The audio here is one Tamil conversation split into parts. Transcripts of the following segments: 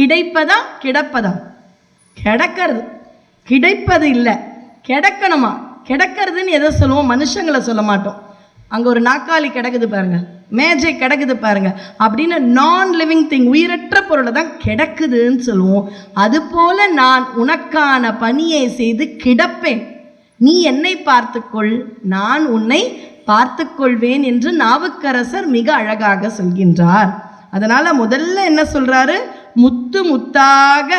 கிடைப்பதா கிடப்பதா? கிடக்கிறது. கிடைப்பது இல்லை. கிடக்கணுமா? கிடக்கிறதுன்னு எதை சொல்லுவோம்? மனுஷங்களை சொல்ல மாட்டோம். அங்கே ஒரு நாக்காளி கிடக்குது பாருங்க. மேஜை கிடக்குது பாருங்க. அப்படின்னு நான் லிவிங் திங் உயிரற்ற பொருளை தான் கிடக்குதுன்னு சொல்லுவோம். அதுபோல நான் உனக்கான பணியை செய்து கிடப்பேன். நீ என்னை பார்த்துக்கொள். நான் உன்னை பார்த்துக்கொள்வேன் என்று நாவுக்கரசர் மிக அழகாக சொல்கின்றார். அதனால் முதல்ல என்ன சொல்கிறாரு முத்து முத்தாக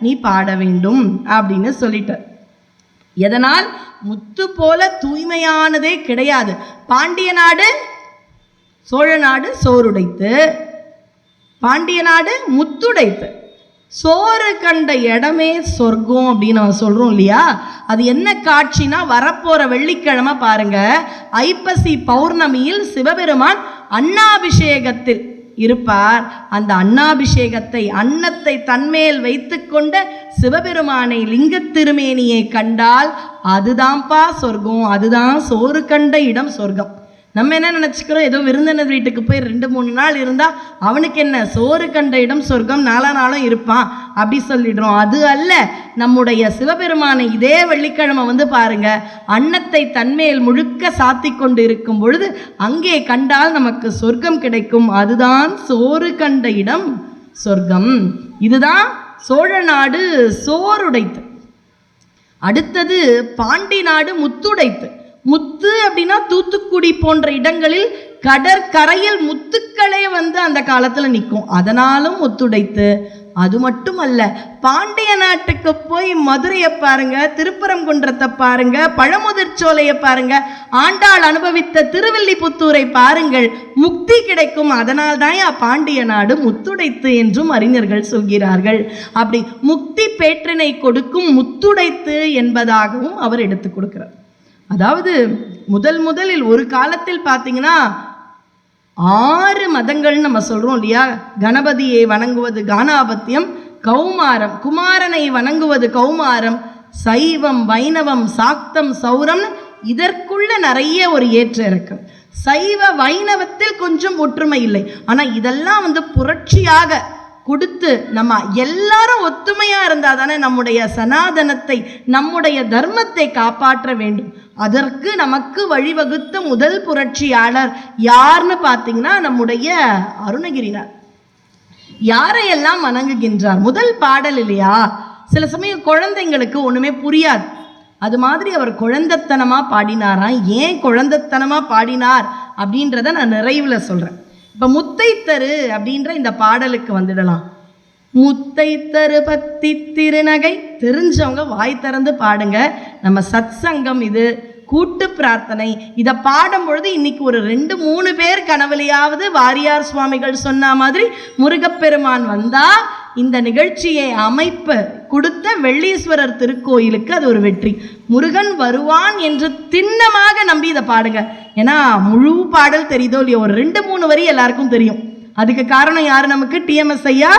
நீ பாட வேண்டும் அப்படின்னு சொல்லிட்டார். எதனால்? முத்து போல தூய்மையானதே கிடையாது. பாண்டிய நாடு சோழ நாடு சோறுடைத்து பாண்டிய நாடு முத்துடைத்து. சோறு கண்ட இடமே சொர்க்கம் அப்படின்னு நம்ம சொல்கிறோம் இல்லையா? அது என்ன காட்சினா வரப்போகிற வெள்ளிக்கிழமை பாருங்க. ஐப்பசி பௌர்ணமியில் சிவபெருமான் அன்னாபிஷேகத்தில் இருப்பார். அந்த அன்னாபிஷேகத்தை அன்னத்தை தன்மேல் வைத்துக்கொண்ட சிவபெருமானை லிங்கத் திருமேனியை கண்டால் அதுதான்ப்பா சொர்க்கம் அதுதான் சோறு கண்ட இடம் சொர்க்கம். நம்ம என்ன நினச்சிக்கிறோம்? ஏதோ விருந்தினர் வீட்டுக்கு போய் ரெண்டு மூணு நாள் இருந்தால் அவனுக்கு என்ன? சோறு கண்ட இடம் சொர்க்கம் நாலா நாளும் இருப்பான். அப்படி சொல்லிடுறோம். அது அல்ல. நம்முடைய சிவபெருமானை இதே வெள்ளிக்கிழமை வந்து பாருங்க. அன்னத்தை தன்மேல் முழுக்க சாத்தி கொண்டு இருக்கும் பொழுது அங்கே கண்டால் நமக்கு சொர்க்கம் கிடைக்கும். அதுதான் சோறு கண்ட இடம் சொர்க்கம். இதுதான் சோழ நாடு சோறுடைத்து. அடுத்தது பாண்டி நாடு முத்துடைத்து. முத்து அப்படின்னா தூத்துக்குடி போன்ற இடங்களில் கடற்கரையில் முத்துக்களே வந்து அந்த காலத்தில் நிற்கும். அதனாலும் முத்துடைத்து. அது மட்டும் அல்ல பாண்டிய நாட்டுக்கு போய் மதுரையை பாருங்க திருப்பரங்குன்றத்தை பாருங்க பழமுதிர்ச்சோலையை பாருங்க ஆண்டாள் அனுபவித்த திருவில்லிபுத்தூரை பாருங்கள் முக்தி கிடைக்கும். அதனால் தான் பாண்டிய நாடு முத்துடைத்து என்றும் அறிஞர்கள் சொல்கிறார்கள். அப்படி முக்தி பேற்றினை கொடுக்கும் முத்துடைத்து என்பதாகவும் அவர் எடுத்து கொடுக்கிறார். அதாவது முதல் முதலில் ஒரு காலத்தில் பார்த்தீங்கன்னா ஆறு மதங்கள்னு நம்ம சொல்கிறோம் இல்லையா? கணபதியை வணங்குவது கானாபத்தியம் கௌமாரம் குமாரனை வணங்குவது கௌமாரம் சைவம் வைணவம் சாக்தம் சௌரம் இதற்குள்ள நிறைய ஒரு ஏற்ற இருக்கு. சைவ வைணவத்தில் கொஞ்சம் ஒற்றுமை இல்லை. ஆனால் இதெல்லாம் வந்து புரட்சியாக கொடுத்து நம்ம எல்லாரும் ஒத்துமையாக இருந்தால் தானே நம்முடைய சனாதனத்தை நம்முடைய தர்மத்தை காப்பாற்ற வேண்டும். அதற்கு நமக்கு வழிவகுத்த முதல் புரட்சியாளர் யார்னு பார்த்தீங்கன்னா நம்முடைய அருணகிரினார் யாரையெல்லாம் வணங்குகின்றார்? முதல் பாடல் இல்லையா? சில சமயம் குழந்தைங்களுக்கு ஒன்றுமே புரியாது. அது மாதிரி அவர் குழந்தைத்தனமாக பாடினாராம் ஏன் குழந்தைத்தனமாக பாடினார்? அப்படின்றத நான் நிறைவில் சொல்கிறேன் இப்போ முத்தைத்தரு அப்படின்ற இந்த பாடலுக்கு வந்துடலாம். முத்தைத்தரு பத்தி திருநகை தெரிஞ்சவங்க வாய் திறந்து பாடுங்க. நம்ம சத் சங்கம் இது கூட்டு பிரார்த்தனை. இதை பாடும் பொழுது இன்னைக்கு ஒரு ரெண்டு மூணு பேர் கனவுலையாவது வாரியார் சுவாமிகள் சொன்ன மாதிரி முருகப்பெருமான் வந்தா இந்த நிகழ்ச்சியை அமைப்பு கொடுத்த வெள்ளீஸ்வரர் திருக்கோயிலுக்கு அது ஒரு வெற்றி. முருகன் வருவான் என்று திண்ணமாக நம்பி இதை பாடுங்க. ஏன்னா முழு பாடல் தெரியுதோ இல்லையோ ஒரு ரெண்டு மூணு வரி எல்லாருக்கும் தெரியும். அதுக்கு காரணம் யார் நமக்கு? டிஎம்எஸ் ஐயா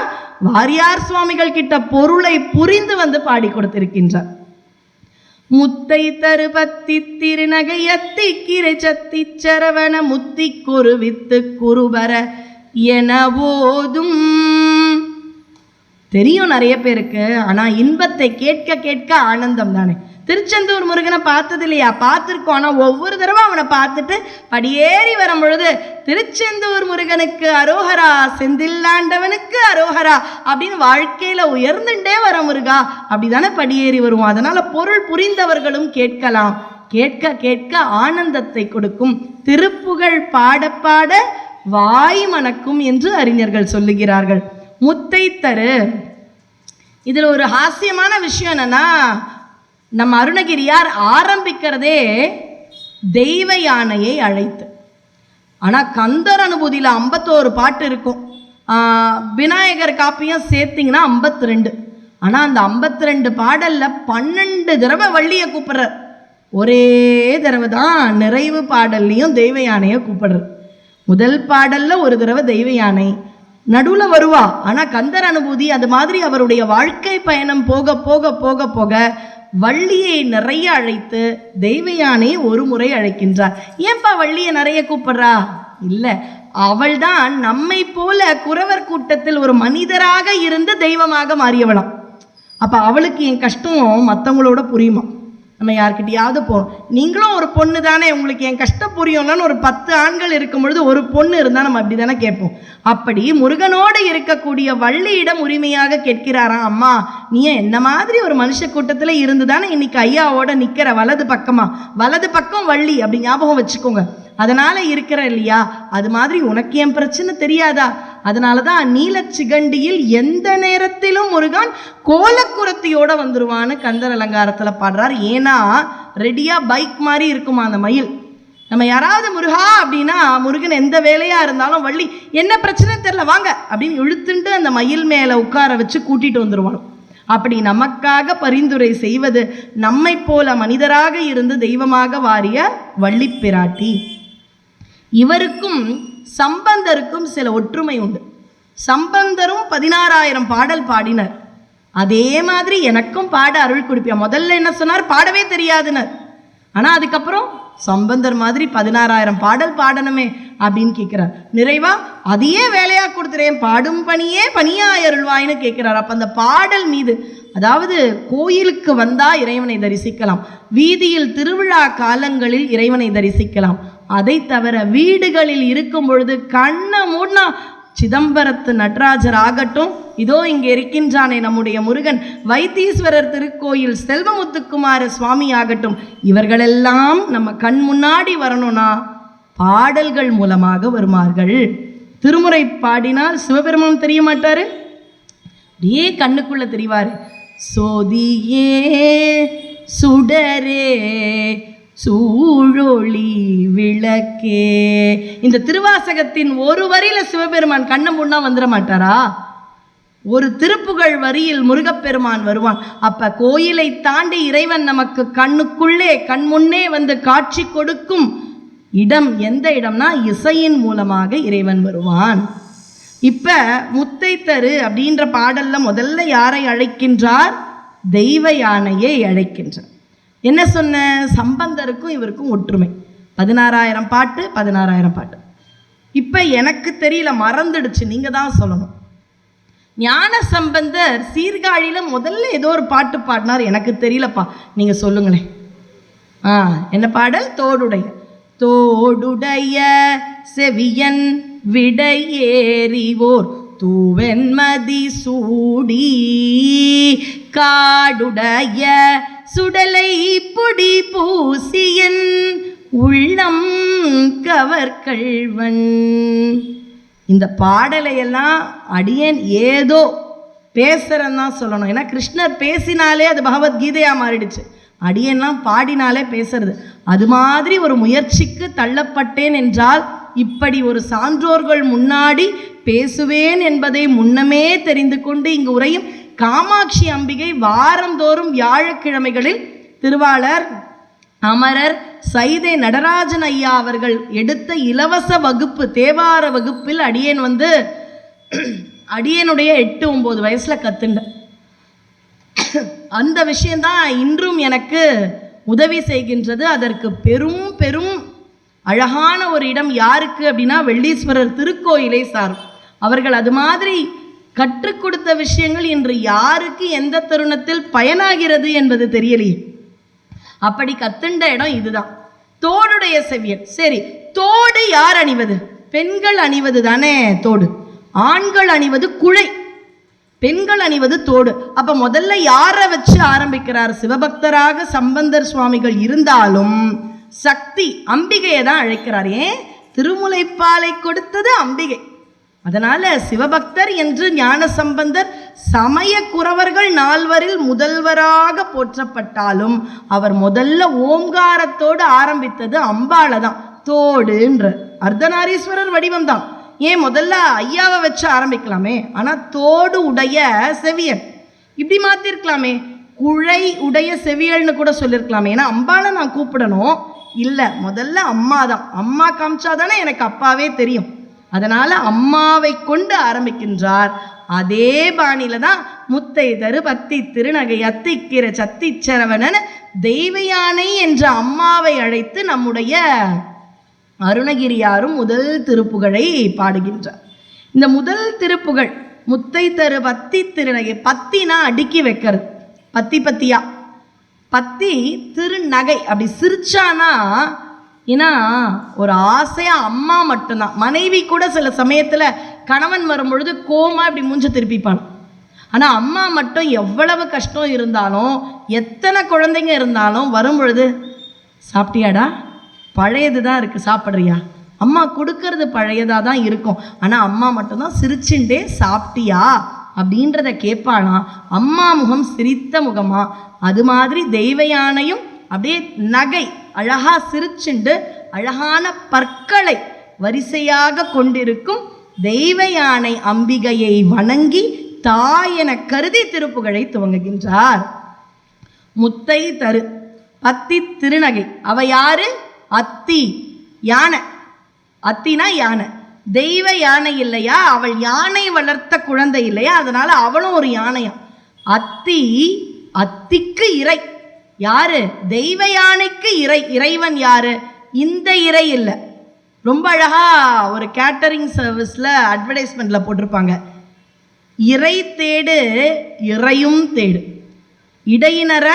வாரியார் சுவாமிகள் கிட்ட பொருளை புரிந்து வந்து பாடி கொடுத்திருக்கின்றார். முத்தை தருபத்தி திருநகையத்தி கிரை சத்தி சரவண முத்தி குருவித்து குருபர என தெரியும் நிறைய பேருக்கு ஆனா இன்பத்தை கேட்க கேட்க ஆனந்தம் தானே திருச்செந்தூர் முருகனை பார்த்தது இல்லையா பார்த்துருக்கோம். ஆனால் ஒவ்வொரு தடவை அவனை பார்த்துட்டு படியேறி வரும் பொழுது திருச்செந்தூர் முருகனுக்கு அரோஹரா செந்தில்லாண்டவனுக்கு அரோஹரா அப்படின்னு வாழ்க்கையில உயர்ந்துட்டே வர முருகா அப்படிதானே படியேறி வருவோம் அதனால் பொருள் புரிந்தவர்களும் கேட்கலாம். கேட்க கேட்க ஆனந்தத்தை கொடுக்கும். திருப்புகழ் பாட பாட வாய் மணக்கும் என்று அறிஞர்கள் சொல்லுகிறார்கள். முத்தை தரு இதில் ஒரு ஹாஸ்யமான விஷயம் என்னன்னா நம்ம அருணகிரியார் ஆரம்பிக்கிறதே தெய்வ யானையை அழைத்து. ஆனால் கந்தர் அனுபூதியில் ஐம்பத்தோரு பாட்டு இருக்கும். விநாயகர் காப்பியும் சேர்த்திங்கன்னா ஐம்பத்தி ரெண்டு ஆனால் அந்த ஐம்பத்தி ரெண்டு பாடலில் பன்னெண்டு தடவை வள்ளியை கூப்பிட்ற ஒரே தடவை தான் நிறைவு பாடல்லையும் தெய்வ யானையை கூப்பிடுறார். முதல் பாடலில் ஒரு தடவை தெய்வ யானை நடுவில் வருவா. ஆனால் கந்தர் அனுபூதி அது மாதிரி அவருடைய வாழ்க்கை பயணம் போக போக போக போக வள்ளியை நிறைய அழைத்து தெய்வயானை ஒரு முறை அழைக்கின்றார். ஏன்பா வள்ளியை நிறைய கூப்பிடுறா? இல்லை அவள்தான் நம்மை போல குறவர் கூட்டத்தில் ஒரு மனிதராக இருந்து தெய்வமாக மாறியவளாம். அப்போ அவளுக்கு என் கஷ்டம் மற்றவங்களோட புரியுமா? நம்ம யார்கிட்டயாவது போ நீங்களும் ஒரு பொண்ணு தானே உங்களுக்கு என் கஷ்டம் புரியும்லான்னு ஒரு பத்து ஆண்கள் இருக்கும் பொழுது ஒரு பொண்ணு இருந்தால் நம்ம அப்படி தானே கேட்போம். அப்படி முருகனோடு இருக்கக்கூடிய வள்ளியிடம் உரிமையாக கேட்கிறாராம் அம்மா? நீ என்ன மாதிரி ஒரு மனுஷ கூட்டத்தில் இருந்து தானே இன்னைக்கு ஐயாவோட நிற்கிற வலது பக்கமாக வலது பக்கம் வள்ளி அப்படி ஞாபகம் வச்சுக்கோங்க. அதனால இருக்கிற இல்லையா? அது மாதிரி உனக்கு என் பிரச்சனை தெரியாதா? அதனால தான் நீலச்சிகண்டியில் எந்த நேரத்திலும் முருகன் கோலக்குரத்தியோட வந்துருவான்னு கந்தர் அலங்காரத்தில் பாடுறார். ஏன்னா ரெடியாக பைக் மாதிரி இருக்குமா அந்த மயில்? நம்ம யாராவது முருகா அப்படின்னா முருகன் எந்த வேலையாக இருந்தாலும் வள்ளி என்ன பிரச்சனை? தெரில வாங்க அப்படின்னு இழுத்துட்டு அந்த மயில் மேலே உட்கார வச்சு கூட்டிகிட்டு வந்துருவான் அப்படி நமக்காக பரிந்துரை செய்வது நம்மை போல மனிதராக இருந்து தெய்வமாக வாரிய வள்ளி பிராட்டி. இவருக்கும் சம்பந்தருக்கும் சில ஒற்றுமை உண்டு. சம்பந்தரும் பதினாறாயிரம் பாடல் பாடினர். அதே மாதிரி எனக்கும் பாட அருள் கொடுப்பியா. முதல்ல என்ன சொன்னார்? பாடவே தெரியாதுனர். ஆனால் அதுக்கப்புறம் சம்பந்தர் மாதிரி பதினாறாயிரம் பாடல் பாடணுமே அப்படின்னு கேட்குறார் நிறைவா அதையே வேலையாக கொடுத்துறேன். பாடும் பணியே பணியாய் அருள்வாய்னு கேட்குறார் அப்போ அந்த பாடல் மீது அதாவது கோயிலுக்கு வந்தா இறைவனை தரிசிக்கலாம். வீதியில் திருவிழா காலங்களில் இறைவனை தரிசிக்கலாம். அதை தவிர வீடுகளில் இருக்கும் பொழுது கண்ணை மூடினா சிதம்பரத்து நடராஜர் ஆகட்டும் இதோ இங்கே இருக்கின்றானே நம்முடைய முருகன் வைத்தீஸ்வரர் திருக்கோயில் செல்வமுத்துக்குமார சுவாமி ஆகட்டும். இவர்களெல்லாம் நம்ம கண் முன்னாடி வரணும்னா பாடல்கள் மூலமாக வருமார்கள். திருமுறை பாடினால் சிவபெருமான் தெரிய மாட்டாரு? அப்படியே கண்ணுக்குள்ள தெரிவாரு. சோதியே சுடரே சூழொளி விளக்கே. இந்த திருவாசகத்தின் ஒரு வரியில சிவபெருமான் கண்ணை முன்னா வந்துட மாட்டாரா? ஒரு திருப்புகழ் வரியில் முருகப்பெருமான் வருவான். அப்ப கோயிலை தாண்டி இறைவன் நமக்கு கண்ணுக்குள்ளே கண் முன்னே வந்து காட்சி கொடுக்கும் இடம் எந்த இடம்னா இசையின் மூலமாக இறைவன் வருவான். இப்ப முத்தை தரு அப்படின்ற பாடல்ல முதல்ல யாரை அழைக்கின்றார்? தெய்வ யானையை அழைக்கின்றார். என்ன சொன்ன? சம்பந்தருக்கும் இவருக்கும் ஒற்றுமை. பதினாறாயிரம் பாட்டு பதினாறாயிரம் பாட்டு. இப்போ எனக்கு தெரியல மறந்துடுச்சு. நீங்கள் தான் சொல்லணும். ஞான சம்பந்தர் சீர்காழியில் முதல்ல ஏதோ ஒரு பாட்டு பாடினார். எனக்கு தெரியலப்பா. நீங்கள் சொல்லுங்களேன். ஆ என்ன பாடல்? தோடுடைய. தோடுடைய செவியன் விடையேறிவோர். தூவெண்மதி சூடி காடுடைய சுடலை பொடி பூசியன் உள்ளம் கவர்கள்வன் இந்த பாடலையெல்லாம் அடியேன் ஏதோ பேசுகிறேன்னு தான் சொல்லணும். ஏன்னா கிருஷ்ணர் பேசினாலே அது பகவத்கீதையாக மாறிடுச்சு. அடியெல்லாம் பாடினாலே பேசுறது. அது மாதிரி ஒரு முயற்சிக்கு தள்ளப்பட்டேன் என்றால் இப்படி ஒரு சான்றோர்கள் முன்னாடி பேசுவேன் என்பதை முன்னமே தெரிந்து கொண்டு இங்கு உரையும் காமாட்சி அம்பிகை வாரந்தோறும் வியாழக்கிழமைகளில் திருவாளர் அமரர் சைதை நடராஜன் ஐயா அவர்கள் எடுத்த இலவச வகுப்பு தேவார வகுப்பில் அடியேன் வந்து அடியனுடைய எட்டு ஒம்பது வயசில் கத்துண்டேன் அந்த விஷயந்தான் இன்றும் எனக்கு உதவி செய்கின்றது. அதற்கு பெரும் பெரும் அழகான ஒரு இடம் யாருக்கு அப்படின்னா வெள்ளீஸ்வரர் திருக்கோயிலை சார். அவர்கள் அது மாதிரி கற்றுக் கொடுத்த விஷயங்கள் இன்று யாருக்கு எந்த தருணத்தில் பயனாகிறது என்பது தெரியலையே. அப்படி கத்துண்ட இடம் இதுதான். தோடுடைய செவியன். சரி தோடு யார் அணிவது? பெண்கள் அணிவது தானே தோடு. ஆண்கள் அணிவது குழை. பெண்கள் அணிவது தோடு. அப்ப முதல்ல யாரை வச்சு ஆரம்பிக்கிறார்? சிவபக்தராக சம்பந்தர் சுவாமிகள் இருந்தாலும் சக்தி அம்பிகையை தான் அழைக்கிறார். ஏன்? திருமுலைப்பாலை கொடுத்தது அம்பிகை. அதனால சிவபக்தர் என்று ஞான சம்பந்தர் சமய குறவர்கள் நால்வரில் முதல்வராக போற்றப்பட்டாலும் அவர் முதல்ல ஓம்காரத்தோடு ஆரம்பித்தது அம்பாளை தான் தோடுன்ற. அர்த்தநாரீஸ்வரர் வடிவம் தான் ஏன் முதல்ல ஐயாவை வச்சு ஆரம்பிக்கலாமே? ஆனால் தோடு உடைய செவியன். இப்படி மாற்றிருக்கலாமே குழை உடைய செவியல்னு கூட சொல்லியிருக்கலாமே ஏன்னா அம்பாளை நான் கூப்பிடணும். இல்லை முதல்ல அம்மா தான் அம்மா காமிச்சாதானே எனக்கு அப்பாவே தெரியும். அதனால் அம்மாவை கொண்டு ஆரம்பிக்கின்றார். அதே பாணியில தான் முத்தை தரு பத்தி திருநகை அத்திக்கிற சத்திச்சரவணன் தெய்வ யானை என்ற அம்மாவை அழைத்து நம்முடைய அருணகிரியாரும் முதல் திருப்புகழை பாடுகின்றார். இந்த முதல் திருப்புகழ் முத்தை தரு பத்தி திருநகை பத்தினா அடுக்கி வைக்கிறது. பத்தி பத்தியா? பத்தி திருநகை அப்படி சிரிச்சானா ஏன்னா ஒரு ஆசையாக அம்மா மட்டும்தான். மனைவி கூட சில சமயத்தில் கணவன் வரும்பொழுது கோமா இப்படி மூஞ்ச திருப்பிப்பான் ஆனால் அம்மா மட்டும் எவ்வளவு கஷ்டம் இருந்தாலும் எத்தனை குழந்தைங்க இருந்தாலும் வரும்பொழுது சாப்பிட்டியாடா? பழையது தான் இருக்குது சாப்பிட்றியா? அம்மா கொடுக்கறது பழையதாக தான் இருக்கும். ஆனால் அம்மா மட்டும்தான் சிரிச்சுண்டே சாப்பிட்டியா? அப்படின்றத கேட்பாளாம் அம்மா முகம் சிரித்த முகமா? அது மாதிரி தெய்வ யானையும் அப்படியே நகை அழகா சிரிச்சுண்டு அழகான பற்களை வரிசையாக கொண்டிருக்கும் தெய்வ யானை அம்பிகையை வணங்கி தாய் என கருதி திருப்புகழை துவங்குகின்றார். முத்தை தரு பத்தி திருநகை அவ யாரு? அத்தி யானை. அத்தினா யானை. தெய்வ யானை இல்லையா? அவள் யானை வளர்த்த குழந்தை இல்லையா? அதனால அவளும் ஒரு யானையா அத்தி அத்திக்கு இறை. யாரு? தெய்வ யானைக்கு இறை இறைவன் யாரு? இந்த இறை இல்லை. ரொம்ப அழகா ஒரு கேட்டரிங் சர்வீஸில் அட்வர்டைஸ்மெண்ட்டில் போட்டிருப்பாங்க. இறை தேடு இறையும் தேடு. இடையினர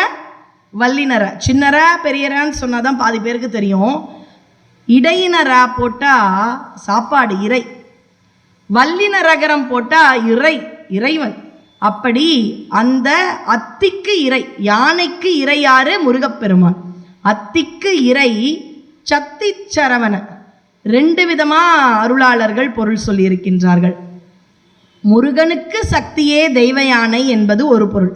வல்லினர. சின்னர பெரியரான்னு சொன்னால் தான் பாதி பேருக்கு தெரியும். இடையினரா போட்டால் சாப்பாடு இறை. வல்லினரகரம் போட்டால் இறை இறைவன். அப்படி அந்த அத்திக்கு இறை யானைக்கு இறையாறு முருகப்பெருமான். அத்திக்கு இறை சத்தி சரவண ரெண்டு விதமாக அருளாளர்கள் பொருள் சொல்லியிருக்கின்றார்கள். முருகனுக்கு சக்தியே தெய்வ யானை என்பது ஒரு பொருள்.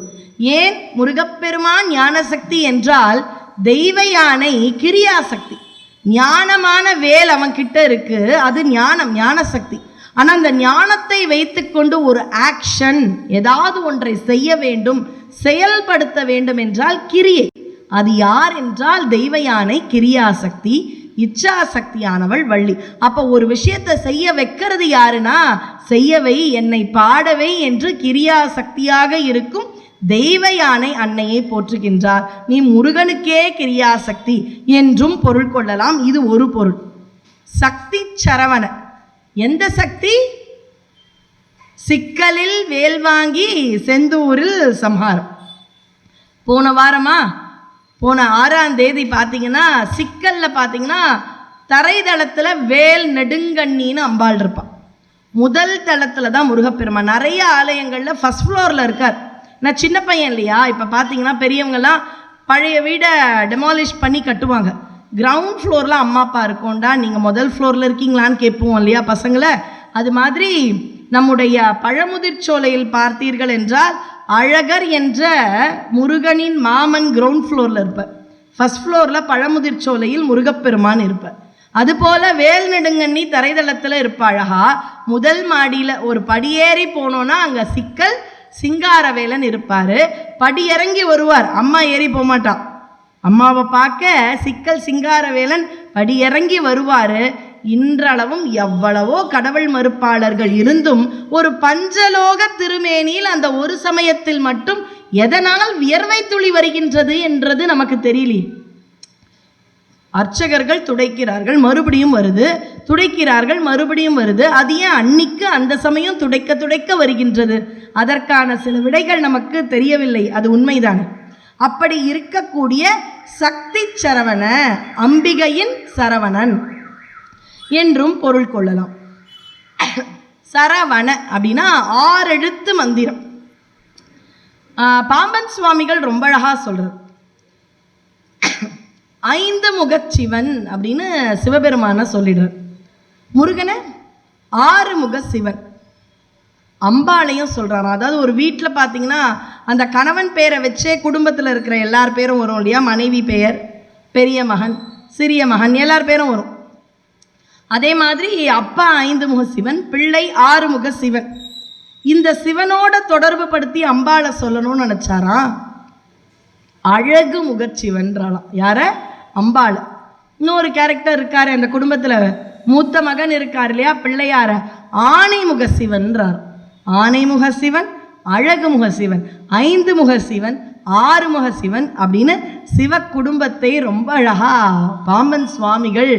ஏன்? முருகப்பெருமான் ஞான சக்தி என்றால் தெய்வ யானை கிரியா சக்தி ஞானமான வேல் அவன் கிட்ட இருக்கு அது ஞானம் ஞான சக்தி ஆனால் அந்த ஞானத்தை வைத்துக்கொண்டு ஒரு ஆக்ஷன் ஏதாவது ஒன்றை செய்ய வேண்டும் செயல்படுத்த வேண்டும் என்றால் கிரியை. அது யார் என்றால் தெய்வ யானை கிரியாசக்தி இச்சாசக்தியானவள் வள்ளி. அப்போ ஒரு விஷயத்தை செய்ய வைக்கிறது யாருன்னா செய்யவை என்னை பாடவை என்று கிரியாசக்தியாக இருக்கும் தெய்வ யானை அன்னையை போற்றுகின்றார். நீ முருகனுக்கே கிரியாசக்தி என்றும் பொருள் கொள்ளலாம். இது ஒரு பொருள். சக்தி சரவண எந்த சக்தி? சிக்கலில் வேல் வாங்கி செந்தூரில் சம்ஹாரம். போன வாரமா? போன ஆறாம் தேதி பார்த்தீங்கன்னா சிக்கலில் பார்த்தீங்கன்னா தரைதளத்தில் வேல் நெடுங்கண்ணின்னு அம்பாள் இருப்பான் முதல் தளத்தில் தான் முருகப்பெருமான். நிறைய ஆலயங்களில் ஃபஸ்ட் ஃப்ளோரில் இருக்கார். நான் சின்ன பையன் இல்லையா? இப்போ பார்த்தீங்கன்னா பெரியவங்கெல்லாம் பழைய வீடை டெமாலிஷ் பண்ணி கட்டுவாங்க. கிரவுண்ட் ஃப்ளோரில் அம்மா அப்பா இருக்கோண்டா நீங்கள் முதல் ஃப்ளோரில் இருக்கீங்களான்னு கேட்போம் இல்லையா பசங்களை? அது மாதிரி நம்முடைய பழமுதிர்ச்சோலையில் பார்த்தீர்கள் என்றால் அழகர் என்ற முருகனின் மாமன் கிரவுண்ட் ஃப்ளோரில் இருப்பார். ஃபஸ்ட் ஃப்ளோரில் பழமுதிர்ச்சோலையில் முருகப்பெருமான் இருப்பார். அதுபோல வேல் நெடுங்கண்ணி தரைதளத்தில் இருப்ப அழகா முதல் மாடியில் ஒரு படியேறி போனோன்னா அங்கே சிக்கல் சிங்காரவேலன் இருப்பார். படியிறங்கி வருவார். அம்மா ஏறி போகமாட்டான் அம்மாவை பார்க்க சிக்கல் சிங்காரவேலன் படியிறங்கி வருவார். இன்றளவும் எவ்வளவோ கடவுள் மறுப்பாளர்கள் இருந்தும் ஒரு பஞ்சலோக திருமேனியில் அந்த ஒரு சமயத்தில் மட்டும் எதனால் வியர்வை துளி வருகின்றது என்றது நமக்கு தெரியலையே அர்ச்சகர்கள் துடைக்கிறார்கள் மறுபடியும் வருது. துடைக்கிறார்கள் மறுபடியும் வருது. அது ஏன் அன்னிக்கு அந்த சமயம் துடைக்க துடைக்க வருகின்றது? அதற்கான சில விடைகள் நமக்கு தெரியவில்லை. அது உண்மைதான்? அப்படி இருக்கக்கூடிய சக்தி சரவண அம்பிகையின் சரவணன் என்றும் பொருள் கொள்ளலாம். சரவண அப்படின்னா ஆறெழுத்து மந்திரம். பாம்பன் சுவாமிகள் ரொம்ப அழகா சொல்றது. ஐந்து முகச்சிவன் அப்படின்னு சிவபெருமான சொல்லிடுறார். முருகனை ஆறு முக சிவன். அம்பாளையும் சொல்கிறாராம் அதாவது ஒரு வீட்டில் பார்த்தீங்கன்னா அந்த கணவன் பேரை வச்சே குடும்பத்தில் இருக்கிற எல்லார் பேரும் வரும் இல்லையா? மனைவி பெயர் பெரிய மகன் சிறிய மகன் எல்லார் பேரும் வரும். அதே மாதிரி அப்பா ஐந்து முக சிவன் பிள்ளை ஆறு முக சிவன். இந்த சிவனோட தொடர்பு படுத்தி அம்பாளை சொல்லணும்னு நினச்சாராம். அழகு முகச்சிவன்றாலாம் யார? அம்பாள். இன்னொரு கேரக்டர் இருக்காரு அந்த குடும்பத்தில். மூத்த மகன் இருக்கார் இல்லையா? பிள்ளையார ஆணைமுக சிவன்றார். ஆணைமுக சிவன் அழகு முக சிவன் ஐந்து முக சிவன் ஆறு முக சிவன் அப்படின்னு சிவ குடும்பத்தை ரொம்ப அழகா பாம்பன் சுவாமிகள்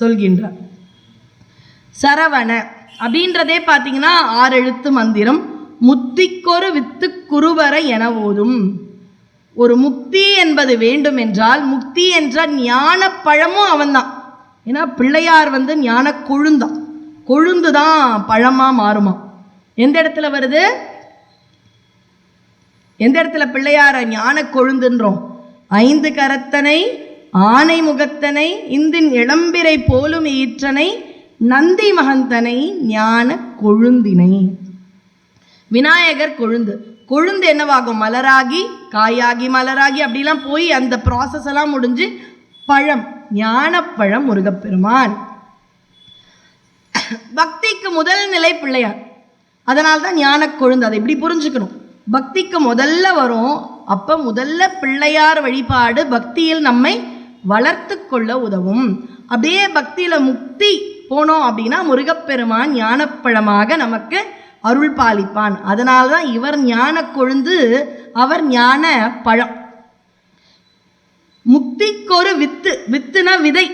சொல்கின்றார். சரவண அப்படின்றதே பார்த்தீங்கன்னா ஆறு எழுத்து மந்திரம் முத்திக்கொரு வித்து குருவர என ஓதும் ஒரு முக்தி என்பது வேண்டும் என்றால் முக்தி என்ற ஞான பழமும் அவன்தான். ஏன்னா பிள்ளையார் வந்து ஞான கொழுந்தான் கொழுந்து தான் பழமாக மாறுமா. எந்த இடத்துல வருது? எந்த இடத்துல பிள்ளையார ஞான கொழுந்துன்றோம்? ஐந்து கரத்தனை ஆனை முகத்தனை இந்தின் இளம்பிரை போலும் ஈற்றனை நந்தி மகந்தனை ஞான கொழுந்தினை. விநாயகர் கொழுந்து. கொழுந்து என்னவாகும்? மலராகி காயாகி மலராகி அப்படிலாம் போய் அந்த ப்ராசஸ் எல்லாம் முடிஞ்சு பழம் ஞானப்பழம் முருகப்பெருமான். பக்திக்கு முதல் நிலை பிள்ளையார். அதனால தான் ஞான கொழுந்து அதை இப்படி புரிஞ்சுக்கணும். பக்திக்கு முதல்ல வரும் அப்போ முதல்ல பிள்ளையார் வழிபாடு பக்தியில் நம்மை வளர்த்து கொள்ள உதவும். அப்படியே பக்தியில் முக்தி போனோம் அப்படின்னா முருகப்பெருமான் ஞானப்பழமாக நமக்கு அருள் பாலிப்பான். அதனால தான் இவர் ஞான கொழுந்து அவர் ஞான பழம் முக்திக்கொரு வித்து வித்துனா விதை.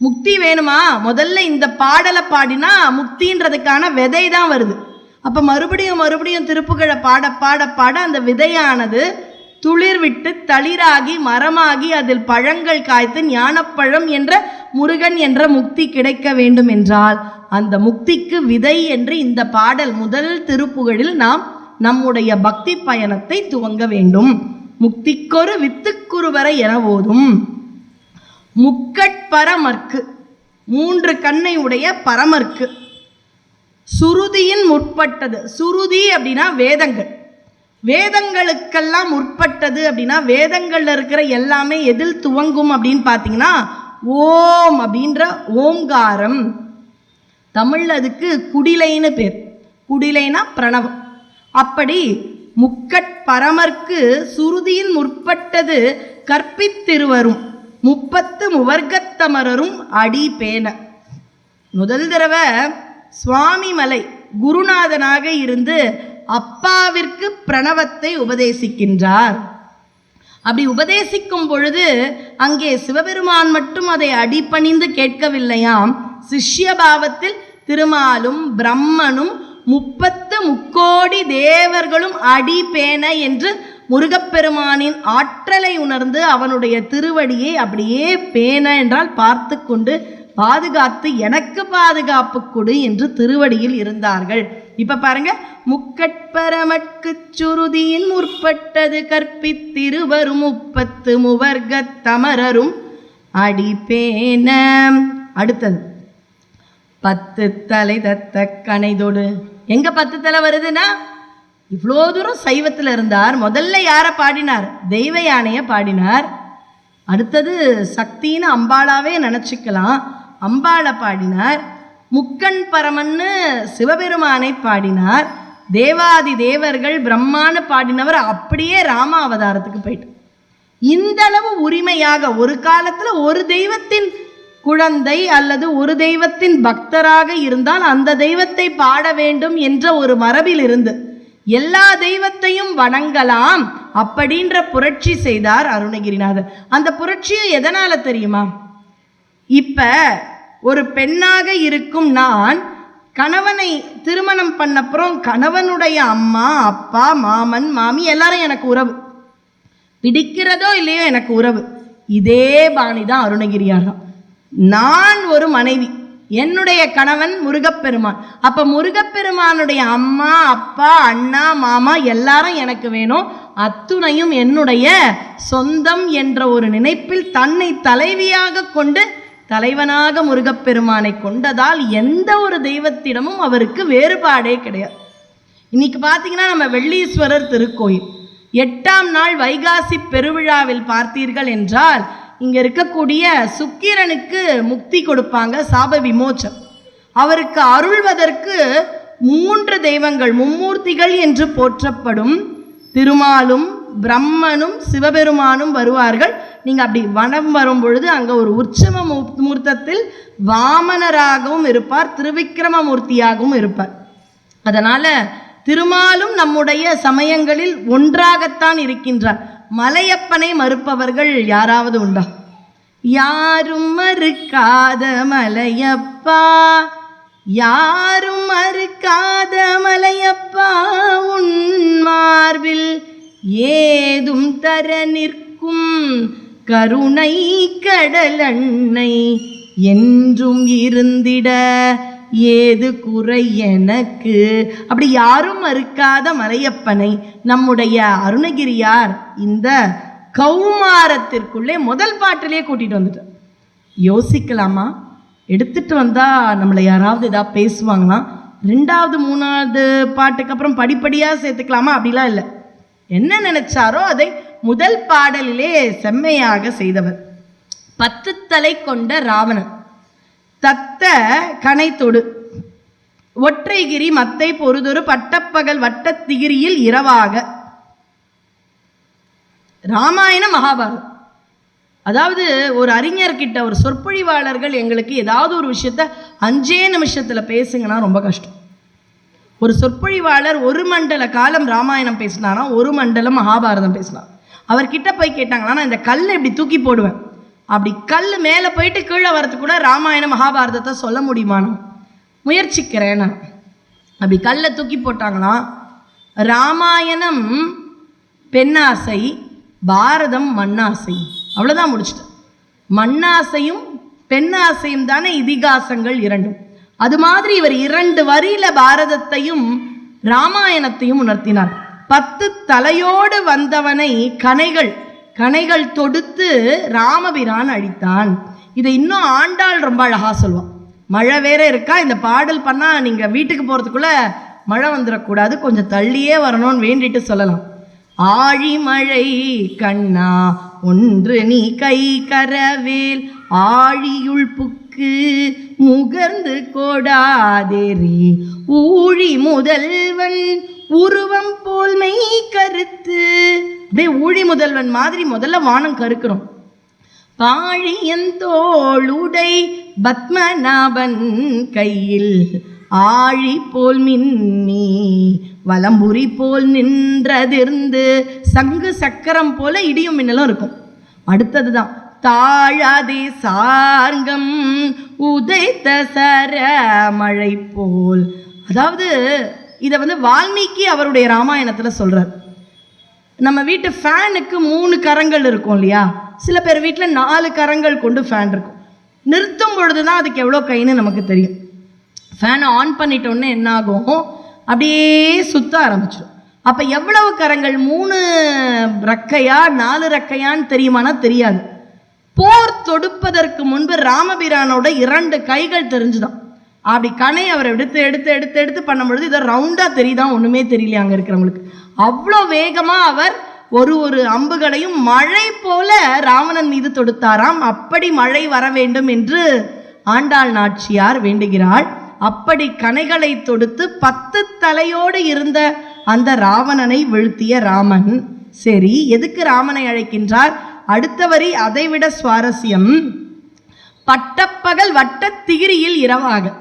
முக்தி வேணுமா? முதல்ல இந்த பாடலை பாடினா முக்தின்றதுக்கான விதை தான் வருது. அப்போ மறுபடியும் மறுபடியும் திருப்புகழை பாட பாட பாட அந்த விதையானது துளிர் விட்டு தளிராகி மரமாகி அதில் பழங்கள் காய்த்து ஞானப்பழம் என்ற முருகன் என்ற முக்தி கிடைக்க வேண்டும் என்றால் அந்த முக்திக்கு விதை என்று இந்த பாடல் முதல் திருப்புகழில் நாம் நம்முடைய பக்தி பயணத்தை துவங்க வேண்டும். முக்திக்கொரு வித்துக்குருவரை என ஓதும் முக்கட்பரமர்க்கு மூன்று கண்ணை உடைய பரமர்க்கு. சுருதியின் முற்பட்டது. சுருதி அப்படின்னா வேதங்கள். வேதங்களுக்கெல்லாம் முற்பட்டது அப்படின்னா வேதங்களில் இருக்கிற எல்லாமே எதில் துவங்கும் அப்படின்னு பார்த்தீங்கன்னா ஓம் அப்படின்ற ஓங்காரம் தமிழ்ல அதுக்கு குடிலைன்னு பேர். குடிலைனா பிரணவம். அப்படி முக்கட் பரமர்க்கு சுருதியின் முற்பட்டது கற்பித்திருவரும் முப்பத்து முவர்க்கத்தமரரும் அடி பேன முதல் தடவை சுவாமிமலை குருநாதனாக இருந்து அப்பாவிற்கு பிரணவத்தை உபதேசிக்கின்றார். அப்படி உபதேசிக்கும் பொழுது அங்கே சிவபெருமான் மட்டும் அதை அடிபணிந்து கேட்கவில்லையாம். சிஷ்ய பாவத்தில் திருமாலும் பிரம்மனும் முப்பத்து முக்கோடி தேவர்களும் அடி பேன என்று முருகப்பெருமானின் ஆற்றலை உணர்ந்து அவனுடைய திருவடியை அப்படியே பேன என்றால் பார்த்து கொண்டு பாதுகாத்து எனக்கு பாதுகாப்பு கொடு என்று திருவடியில் இருந்தார்கள். இப்ப பாருங்க முக்கட்பரமட்கு சுருதியின் முற்பட்டது கற்பித்திருவரும் முப்பத்து முவர்க தமரரும் அடிப்பேன அடுத்தது பத்து தலை தத்த கணைதொடு. எங்க பத்து தலை வருதுன்னா இவ்வளோ தூரம் சைவத்தில் இருந்தார் முதல்ல யாரை பாடினார்? தெய்வ யானையை பாடினார். அடுத்தது சக்தின்னு அம்பாளாவே நினச்சிக்கலாம். அம்பாளை பாடினார். முக்கண் பரமன்னு சிவபெருமானை பாடினார். தேவாதி தேவர்கள் பிரம்மான்னு பாடினவர் அப்படியே ராம அவதாரத்துக்கு போயிட்டு. இந்த அளவு உரிமையாக ஒரு காலத்துல ஒரு தெய்வத்தின் குழந்தை அல்லது ஒரு தெய்வத்தின் பக்தராக இருந்தால் அந்த தெய்வத்தை பாட வேண்டும் என்ற ஒரு மரபில் இருந்து எல்லா தெய்வத்தையும் வணங்கலாம் அப்படின்ற புரட்சி செய்தார் அருணகிரிநாதர். அந்த புரட்சியை எதனால தெரியுமா? இப்போ ஒரு பெண்ணாக இருக்கும் நான் கணவனை திருமணம் பண்ணப்புறம் கணவனுடைய அம்மா அப்பா மாமன் மாமி எல்லாரும் எனக்கு உறவு. பிடிக்கிறதோ இல்லையோ எனக்கு உறவு. இதே பாணி தான் அருணகிரியார் தான் நான் ஒரு மனைவி. என்னுடைய கணவன் முருகப்பெருமான். அப்ப முருகப்பெருமானுடைய அம்மா அப்பா அண்ணா மாமா எல்லாரும் எனக்கு வேணும். அத்துணையும் என்னுடைய சொந்தம் என்ற ஒரு நினைப்பில் தன்னை தலைவியாக கொண்டு தலைவனாக முருகப்பெருமானை கொண்டதால் எந்த ஒரு தெய்வத்திடமும் அவருக்கு வேறுபாடே கிடையாது. இன்னைக்கு பார்த்தீங்கன்னா நம்ம வெள்ளீஸ்வரர் திருக்கோயில். எட்டாம் நாள் வைகாசி பெருவிழாவில் பார்த்தீர்கள் என்றால் இங்கே இருக்கக்கூடிய சுக்கிரனுக்கு முக்தி கொடுப்பாங்க சாப விமோச்சம். அவருக்கு அருள்வதற்கு மூன்று தெய்வங்கள் மும்மூர்த்திகள் என்று போற்றப்படும் திருமாலும் பிரம்மனும் சிவபெருமானும் வருவார்கள். நீங்கள் அப்படி வனம் வரும் பொழுது அங்கே ஒரு உற்சவ மூர்த்தத்தில் வாமனராகவும் இருப்பார் திருவிக்கிரம மூர்த்தியாகவும் இருப்பார். அதனால் திருமாலும் நம்முடைய சமயங்களில் ஒன்றாகத்தான் இருக்கின்றார். மலையப்பனை மறுப்பவர்கள் யாராவது உண்டா? யாரும் மறுக்காத மலையப்பா யாரும் மறுக்காத மலையப்பா உன் மார்பில் ஏதும் தர நிற்கும் கருணை கடலண்ணை என்றும் இருந்திட ஏது குறை எனக்கு? அப்படி யாரும் மறுக்காத மலையப்பனை நம்முடைய அருணகிரியார் இந்த கௌமாரத்திற்குள்ளே முதல் பாட்டிலே கூட்டிட்டு வந்துட்டார். யோசிக்கலாமா? எடுத்துட்டு வந்தா நம்மளை யாராவது ஏதாவது பேசுவாங்கன்னா ரெண்டாவது மூணாவது பாட்டுக்கு அப்புறம் படிப்படியாக சேர்த்துக்கலாமா? அப்படிலாம் இல்லை. என்ன நினைச்சாரோ அதை முதல் பாடலிலே செம்மையாக செய்தவர். பத்து தலை கொண்ட ராவணன். தத்த கனைத்தொடு ஒற்றைகிரி மத்தை பொறுதொரு பட்டப்பகல் வட்டத்திகிரியில் இரவாக. ராமாயண மகாபாரதம். அதாவது ஒரு அறிஞர்கிட்ட ஒரு சொற்பொழிவாளர்கள் எங்களுக்கு ஏதாவது ஒரு விஷயத்த அஞ்சே நிமிஷத்தில் பேசுங்கன்னா ரொம்ப கஷ்டம். ஒரு சொற்பொழிவாளர் ஒரு மண்டல காலம் ராமாயணம் பேசினாராம் ஒரு மண்டலம் மகாபாரதம் பேசினார் அவர்கிட்ட போய் கேட்டாங்களா நான் இந்த கல்லை இப்படி தூக்கி போடுவேன். அப்படி கல் மேலே போயிட்டு கீழே வரது கூட ராமாயணம் மகாபாரதத்தை சொல்ல முடியுமா நான் முயற்சிக்கிறேன் நான். அப்படி கல்லை தூக்கி போட்டாங்களாம். ராமாயணம் பெண்ணாசை பாரதம் மண்ணாசை. அவ்வளோதான் முடிச்சிட்டேன். மண்ணாசையும் பெண்ணாசையும் தானே இதிகாசங்கள் இரண்டும். அது மாதிரி இவர் இரண்டு வரியில பாரதத்தையும் ராமாயணத்தையும் உணர்த்தினார். பத்து தலையோடு வந்தவனை கனைகள் கனைகள் தொடுத்து ராமபிரான் அழித்தான். இதை இன்னும் ஆண்டாள் ரொம்ப அழகா சொல்லுவான் மழை வேற இருக்கா? இந்த பாடல் பண்ணா நீங்க வீட்டுக்கு போறதுக்குள்ள மழை வந்துடக்கூடாது கொஞ்சம் தள்ளியே வரணும்னு வேண்டிட்டு சொல்லலாம். ஆழிமழை கண்ணா ஒன்று நீ கை கரவேல் ஆழியுள் புக்கு முகர்ந்து கொடாதெறி ஊழி முதல்வன் உருவம் போல் மெய் கருத்து. அப்படியே ஊழி முதல்வன் மாதிரி முதல்ல வானம் கருக்கிறோம் பாழியந்தோளுடை பத்மநாபன் கையில் ஆழி போல் மின்னி வலம்புரி போல் நின்றதிர்ந்து சங்கு சக்கரம் போல இடியும் மின்னலும் இருக்கும். அடுத்தது தான் தாழாதி சார்கம் உதைத்த சர மழை போல். அதாவது இதை வந்து வால்மீகி அவருடைய ராமாயணத்தில் சொல்கிறார் நம்ம வீட்டு ஃபேனுக்கு மூணு கரங்கள் இருக்கும் இல்லையா? சில பேர் வீட்டில் நாலு கரங்கள் கொண்டு ஃபேன் இருக்கும். நிறுத்தும் பொழுது தான் அதுக்கு எவ்வளோ கைன்னு நமக்கு தெரியும். ஃபேனை ஆன் பண்ணிட்டோன்னே என்ன ஆகும் அப்படியே சுத்த ஆரம்பிச்சிடும். அப்போ எவ்வளவு கரங்கள்? மூணு ரக்கையா நாலு ரெக்கையான்னு தெரியுமானா தெரியாது. போர் தொடுப்பதற்கு முன்பு ராமபிரானோட இரண்டு கைகள் தெரிஞ்சுதான். அப்படி கனை அவர் எடுத்து எடுத்து எடுத்து எடுத்து பண்ணும்பொழுது இதை ரவுண்டாக தெரியுதான் ஒன்றுமே தெரியல அங்கே இருக்கிறவங்களுக்கு. அவ்வளோ வேகமாக அவர் ஒரு ஒரு அம்புகளையும் மழை போல ராவணன் மீது தொடுத்தாராம். அப்படி மழை வர வேண்டும் என்று ஆண்டாள் நாச்சியார் வேண்டுகிறாள். அப்படி கனைகளை தொடுத்து பத்து தலையோடு இருந்த அந்த ராவணனை வீழ்த்திய ராமன். சரி எதுக்கு ராமனை அழைக்கின்றார்? அடுத்த வரி அதைவிட சுவாரஸ்யம். பட்டப்பகல் வட்ட திகிரியில் இரவாக.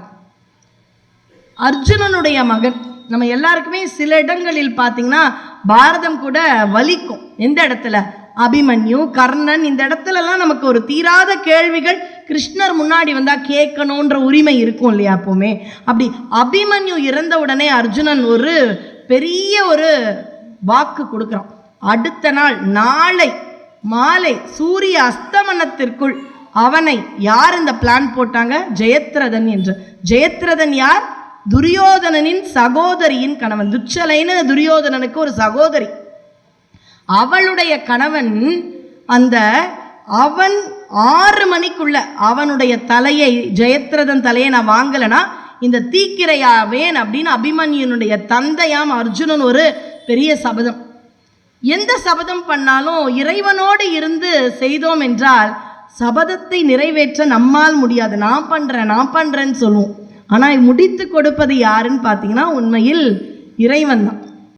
அர்ஜுனனுடைய மகன். நம்ம எல்லாருக்குமே சில இடங்களில் பார்த்தீங்கன்னா பாரதம் கூட வலிக்கும். எந்த இடத்துல? அபிமன்யு கர்ணன் இந்த இடத்துலலாம் நமக்கு ஒரு தீராத கேள்விகள் கிருஷ்ணர் முன்னாடி வந்தால் கேட்கணுன்ற உரிமை இருக்கும் இல்லையா அப்போவுமே அப்படி அபிமன்யு இறந்த உடனே அர்ஜுனன் ஒரு பெரிய ஒரு வாக்கு கொடுக்குறான். அடுத்த நாள் நாளை மாலை சூரிய அஸ்தமனத்திற்குள் அவனை யார் இந்த பிளான் போட்டாங்க? ஜெயத்ரதன் என்று. ஜெயத்ரதன் யார்? துரியோதனனின் சகோதரியின் கணவன். துச்சலைன்னு துரியோதனனுக்கு ஒரு சகோதரி. அவளுடைய கணவன் அந்த அவன் ஆறு மணிக்குள்ள அவனுடைய தலையை ஜெயத்ரதன் தலையை நான் வாங்கலைன்னா இந்த தீக்கிரையாவேன் அப்படின்னு அபிமன்யுனுடைய தந்தையாம் அர்ஜுனன் ஒரு பெரிய சபதம். எந்த சபதம் பண்ணாலும் இறைவனோடு இருந்து செய்தோம் என்றால் சபதத்தை நிறைவேற்ற நம்மால் முடியாது. நான் பண்ணுறேன் நான் பண்ணுறேன்னு சொல்லுவோம். ஆனால் முடித்து கொடுப்பது யாருன்னு பார்த்தீங்கன்னா உண்மையில் இறைவன் தான்.